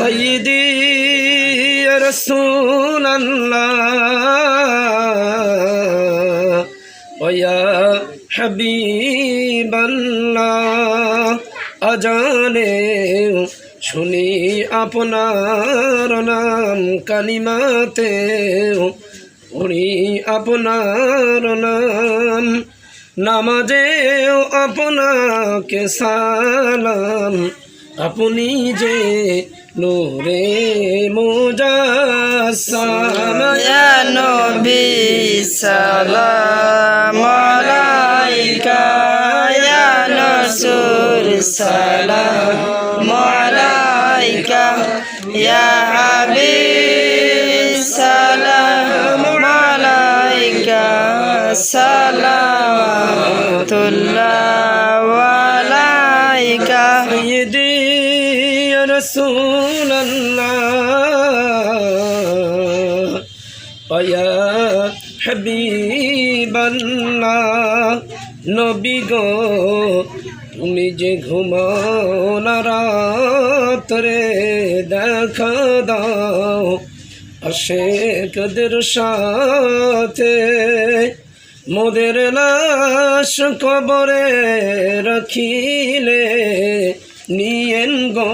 সঈদি রসুল ওয়া হাবিবাল্লাহ শুনি আপনার নাম কালিমাতে উনি আপনার নাম নামাজে, আপনাকে সালাম, আপনি যে নূরে মুজাসসামা। নবী সালাম আলাইকা ইয়া রাসূল সালাম আলাইকা ইয়া হাবিব সালাম আলাইকা সালাম رسول الله ويا حبيب الله নবী গো তুমি যে ঘুমাও না রাত্রে দেখা দাও আশেকদের সাথে মোদের লাশ কবরে রাখিলে নিয়েন গো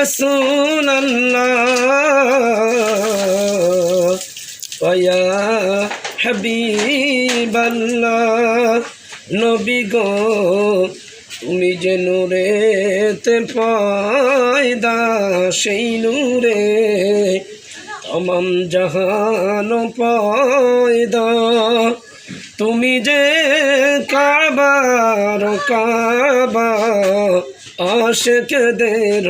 رسول الله ويا حبيب الله নবী গো তুমি যে নূরেতে পয়দা সেই নূরে তমাম জাহান পয়দা তুমি যে কাবার কাবা, আশেকদের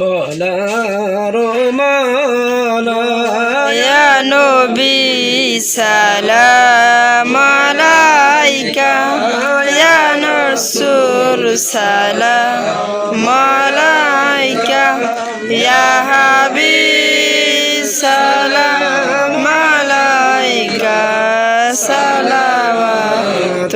গলার মালা। নবী সালাম আলাইকা, ইয়া নসুর সালাম আলাইকা, ইয়া সালাওয়াতুল্লাহ।